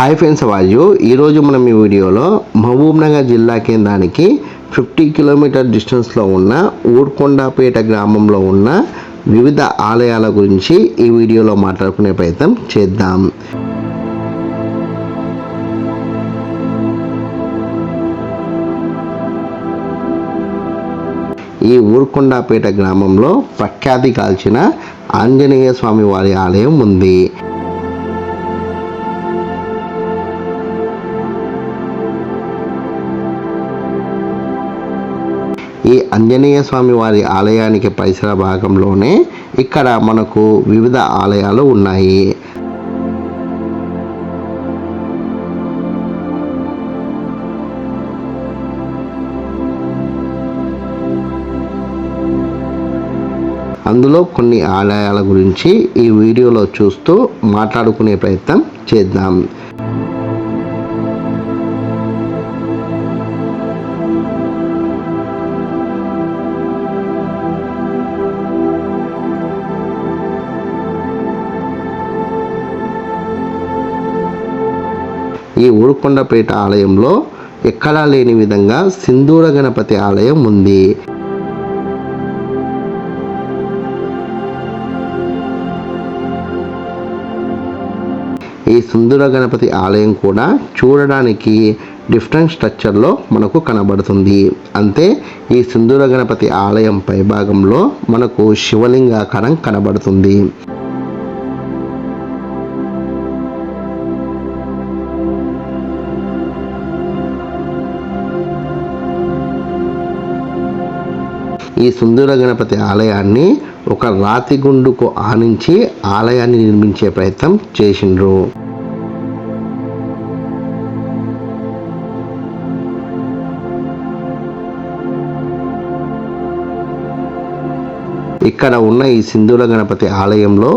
Hi friends vase ఈరోజు మనం ఈ వీడియోలో మహబూబ్నగర్ జిల్లా కేంద్రానికి ఫిఫ్టీ కిలోమీటర్ డిస్టెన్స్లో ఉన్న ఊర్కొండపేట గ్రామంలో ఉన్న వివిధ ఆలయాల గురించి ఈ వీడియోలో మాట్లాడుకునే ప్రయత్నం చేద్దాం. ఈ ఊర్కొండపేట గ్రామంలో ప్రఖ్యాతి కాల్చిన ఆంజనేయ స్వామి వారి ఆలయం ఉంది. ఈ ఆంజనేయ స్వామి వారి ఆలయానికి పరిసర భాగంలోనే ఇక్కడ మనకు వివిధ ఆలయాలు ఉన్నాయి. అందులో కొన్ని ఆలయాల గురించి ఈ వీడియోలో చూస్తూ మాట్లాడుకునే ప్రయత్నం చేద్దాం. ఈ ఊరుకొండపేట ఆలయంలో ఎక్కడా లేని విధంగా సింధూర గణపతి ఆలయం ఉంది. ఈ సుందర గణపతి ఆలయం కూడా చూడడానికి డిఫరెంట్ స్ట్రక్చర్లో మనకు కనబడుతుంది. అంతే ఈ సుందర గణపతి ఆలయం పైభాగంలో మనకు శివలింగాకారం కనబడుతుంది. ఈ సుందర గణపతి ఆలయాన్ని ఒక రాతి గుండుకు ఆనించి ఆలయాన్ని నిర్మించే ప్రయత్నం చేసిండ్రు. ఇక్కడ ఉన్న ఈ సింధూర గణపతి ఆలయంలో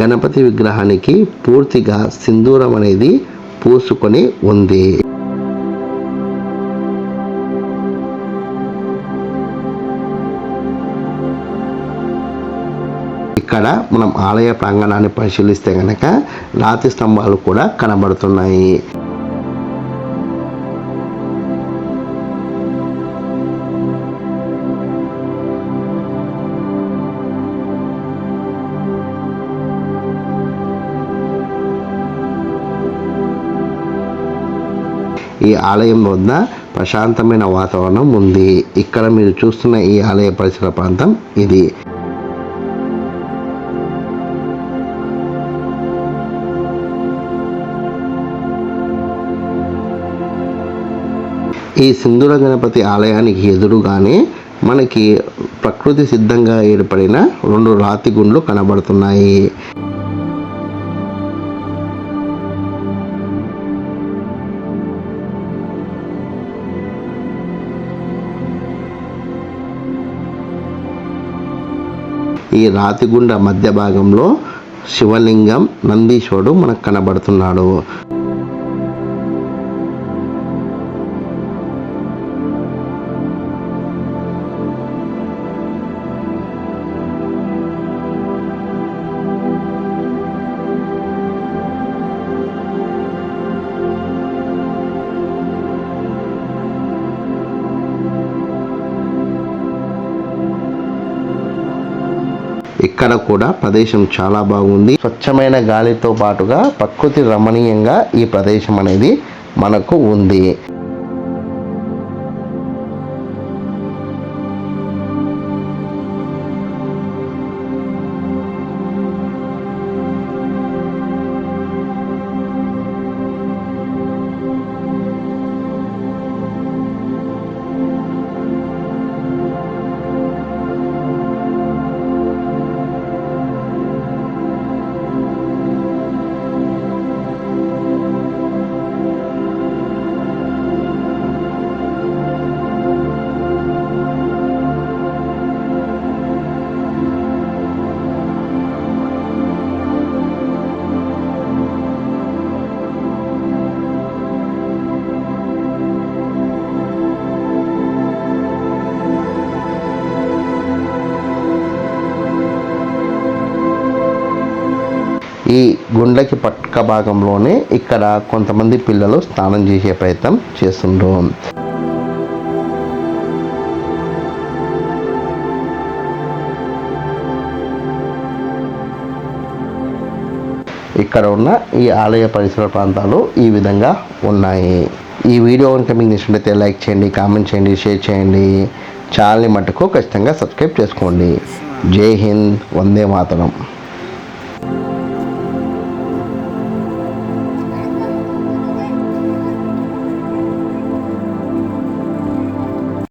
గణపతి విగ్రహానికి పూర్తిగా సింధూరం అనేది పూసుకొని ఉంది. ఇక్కడ మనం ఆలయ ప్రాంగణాన్ని పరిశీలిస్తే కనుక రాతి స్తంభాలు కూడా కనబడుతున్నాయి. ఈ ఆలయం వద్ద ప్రశాంతమైన వాతావరణం ఉంది. ఇక్కడ మీరు చూస్తున్న ఈ ఆలయ పరిసర ప్రాంతం ఇది. ఈ సింధుర గణపతి ఆలయానికి ఎదురుగానే మనకి ప్రకృతి సిద్ధంగా ఏర్పడిన రెండు రాతి గుండ్లు కనబడుతున్నాయి. ఈ రాతిగుండ మధ్య భాగంలో శివలింగం నందీశ్వరుడు మనకు కనబడుతున్నాడు. ఇక్కడ కూడా ప్రదేశం చాలా బాగుంది. స్వచ్ఛమైన గాలితో పాటుగా ప్రకృతి రమణీయంగా ఈ ప్రదేశం అనేది మనకు ఉంది. ఈ గుండ్లకి పక్క భాగంలోనే ఇక్కడ కొంతమంది పిల్లలు స్నానం చేసే ప్రయత్నం చేస్తుండ్రు. ఇక్కడ ఉన్న ఈ ఆలయ పరిసర ప్రాంతాలు ఈ విధంగా ఉన్నాయి. ఈ వీడియో కనుక మీకు నచ్చినట్లయితే లైక్ చేయండి కామెంట్ చేయండి షేర్ చేయండి. ఛానల్ని మటుకు ఖచ్చితంగా సబ్స్క్రైబ్ చేసుకోండి. జై హింద్ వందే మాతరం.